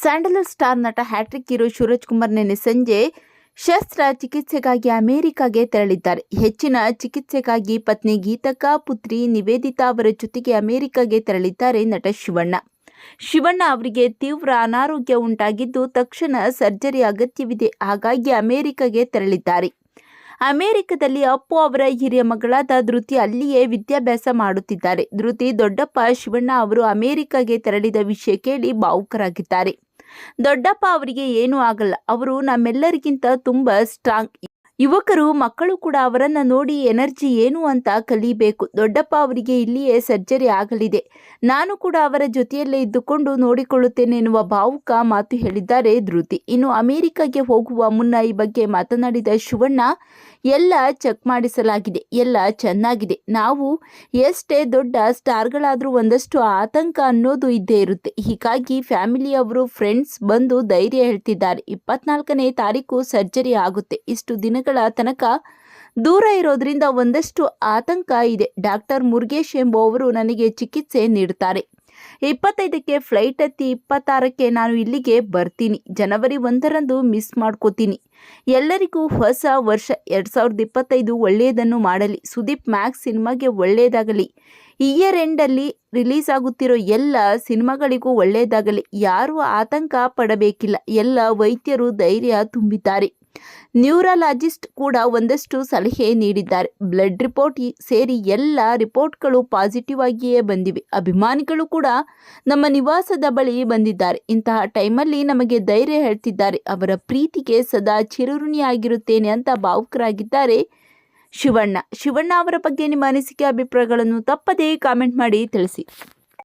Sandalwood star ನಟ hat trick hero Shivaraj Kumar ನಿನ್ನೆ ಸಂಜೆ ಶಸ್ತ್ರ ಚಿಕಿತ್ಸೆಗಾಗಿ ಅಮೆರಿಕಾಗೆ ತೆರಳಿದ್ದಾರೆ. ಹೆಚ್ಚಿನ ಚಿಕಿತ್ಸೆಗಾಗಿ ಪತ್ನಿ ಗೀತಕ್ಕ ಪುತ್ರಿ ನಿವೇದಿತಾ ಅವರ ಜೊತೆಗೆ ಅಮೆರಿಕಾಗೆ ತೆರಳಿದ್ದಾರೆ ನಟ ಶಿವಣ್ಣ. ಶಿವಣ್ಣ ಅವರಿಗೆ ತೀವ್ರ ಅನಾರೋಗ್ಯ ಉಂಟಾಗಿದ್ದು ತಕ್ಷಣ ಸರ್ಜರಿ ಅಗತ್ಯವಿದೆ. ಹಾಗಾಗಿ ಅಮೆರಿಕಾಗೆ ತೆರಳಿದ್ದಾರೆ. ಅಮೆರಿಕದಲ್ಲಿ ಅಪ್ಪು ಅವರ ಹಿರಿಯ ಮಗಳಾದ ಧೃತಿ ಅಲ್ಲಿಯೇ ವಿದ್ಯಾಭ್ಯಾಸ ಮಾಡುತ್ತಿದ್ದಾರೆ. ಧೃತಿ ದೊಡ್ಡಪ್ಪ ಶಿವಣ್ಣ ಅವರು ಅಮೆರಿಕಾಗೆ ತೆರಳಿದ ವಿಷಯ ಕೇಳಿ ಭಾವುಕರಾಗಿದ್ದಾರೆ. ದೊಡ್ಡಪ್ಪ ಅವರಿಗೆ ಏನೂ ಆಗಲ್ಲ. ಅವರು ನಮ್ಮೆಲ್ಲರಿಗಿಂತ ತುಂಬ ಸ್ಟ್ರಾಂಗ್ ಯುವಕರು, ಮಕ್ಕಳು ಕೂಡ ಅವರನ್ನು ನೋಡಿ ಎನರ್ಜಿ ಏನು ಅಂತ ಕಲಿಬೇಕು. ದೊಡ್ಡಪ್ಪ ಅವರಿಗೆ ಇಲ್ಲಿಯೇ ಸರ್ಜರಿ ಆಗಲಿದೆ. ನಾನು ಕೂಡ ಅವರ ಜೊತೆಯಲ್ಲೇ ಇದ್ದುಕೊಂಡು ನೋಡಿಕೊಳ್ಳುತ್ತೇನೆ ಎನ್ನುವ ಭಾವುಕ ಮಾತು ಹೇಳಿದ್ದಾರೆ ಧೃತಿ. ಇನ್ನು ಅಮೆರಿಕಾಗೆ ಹೋಗುವ ಮುನ್ನ ಈ ಬಗ್ಗೆ ಮಾತನಾಡಿದ ಶಿವಣ್ಣ, ಎಲ್ಲ ಚೆಕ್ ಮಾಡಿಸಲಾಗಿದೆ, ಎಲ್ಲ ಚೆನ್ನಾಗಿದೆ. ನಾವು ಎಷ್ಟೇ ದೊಡ್ಡ ಸ್ಟಾರ್ಗಳಾದರೂ ಒಂದಷ್ಟು ಆತಂಕ ಅನ್ನೋದು ಇದ್ದೇ ಇರುತ್ತೆ. ಹೀಗಾಗಿ ಫ್ಯಾಮಿಲಿಯವರು ಫ್ರೆಂಡ್ಸ್ ಬಂದು ಧೈರ್ಯ ಹೇಳ್ತಿದ್ದಾರೆ. ಇಪ್ಪತ್ನಾಲ್ಕನೇ ತಾರೀಕು ಸರ್ಜರಿ ಆಗುತ್ತೆ. ಇಷ್ಟು ದಿನಗಳ ತನಕ ದೂರ ಇರೋದ್ರಿಂದ ಒಂದಷ್ಟು ಆತಂಕ ಇದೆ. ಡಾಕ್ಟರ್ ಮುರುಗೇಶ್ ಎಂಬುವವರು ನನಗೆ ಚಿಕಿತ್ಸೆ ನೀಡುತ್ತಾರೆ. ಇಪ್ಪತ್ತೈದಕ್ಕೆ ಫ್ಲೈಟ್ ಹತ್ತಿ ಇಪ್ಪತ್ತಾರಕ್ಕೆ ನಾನು ಇಲ್ಲಿಗೆ ಬರ್ತೀನಿ. ಜನವರಿ ಒಂದರಂದು ಮಿಸ್ ಮಾಡ್ಕೋತೀನಿ. ಎಲ್ಲರಿಗೂ ಹೊಸ ವರ್ಷ. ಎರಡು ಸಾವಿರದ ಇಪ್ಪತ್ತೈದು ಒಳ್ಳೆಯದನ್ನು ಮಾಡಲಿ. ಸುದೀಪ್ ಮ್ಯಾಕ್ಸ್ ಸಿನಿಮಾಗೆ ಒಳ್ಳೆಯದಾಗಲಿ. ಇಯರ್ ಎಂಡಲ್ಲಿ ರಿಲೀಸ್ ಆಗುತ್ತಿರೋ ಎಲ್ಲ ಸಿನಿಮಾಗಳಿಗೂ ಒಳ್ಳೆಯದಾಗಲಿ. ಯಾರೂ ಆತಂಕ ಪಡಬೇಕಿಲ್ಲ. ಎಲ್ಲ ವೈದ್ಯರು ಧೈರ್ಯ ತುಂಬಿದ್ದಾರೆ. ನ್ಯೂರಾಲಜಿಸ್ಟ್ ಕೂಡ ಒಂದಷ್ಟು ಸಲಹೆ ನೀಡಿದ್ದಾರೆ. ಬ್ಲಡ್ ರಿಪೋರ್ಟ್ ಸೇರಿ ಎಲ್ಲ ರಿಪೋರ್ಟ್ಗಳು ಪಾಸಿಟಿವ್ ಆಗಿಯೇ ಬಂದಿವೆ. ಅಭಿಮಾನಿಗಳು ಕೂಡ ನಮ್ಮ ನಿವಾಸದ ಬಳಿ ಬಂದಿದ್ದಾರೆ. ಇಂತಹ ಟೈಮಲ್ಲಿ ನಮಗೆ ಧೈರ್ಯ ಹೇಳ್ತಿದ್ದಾರೆ. ಅವರ ಪ್ರೀತಿಗೆ ಸದಾ ಚಿರುರುಣಿಯಾಗಿರುತ್ತೇನೆ ಅಂತ ಭಾವುಕರಾಗಿದ್ದಾರೆ ಶಿವಣ್ಣ. ಶಿವಣ್ಣ ಅವರ ಬಗ್ಗೆ ನಿಮ್ಮ ಅನಿಸಿಕೆ, ಅಭಿಪ್ರಾಯಗಳನ್ನು ತಪ್ಪದೇ ಕಾಮೆಂಟ್ ಮಾಡಿ ತಿಳಿಸಿ.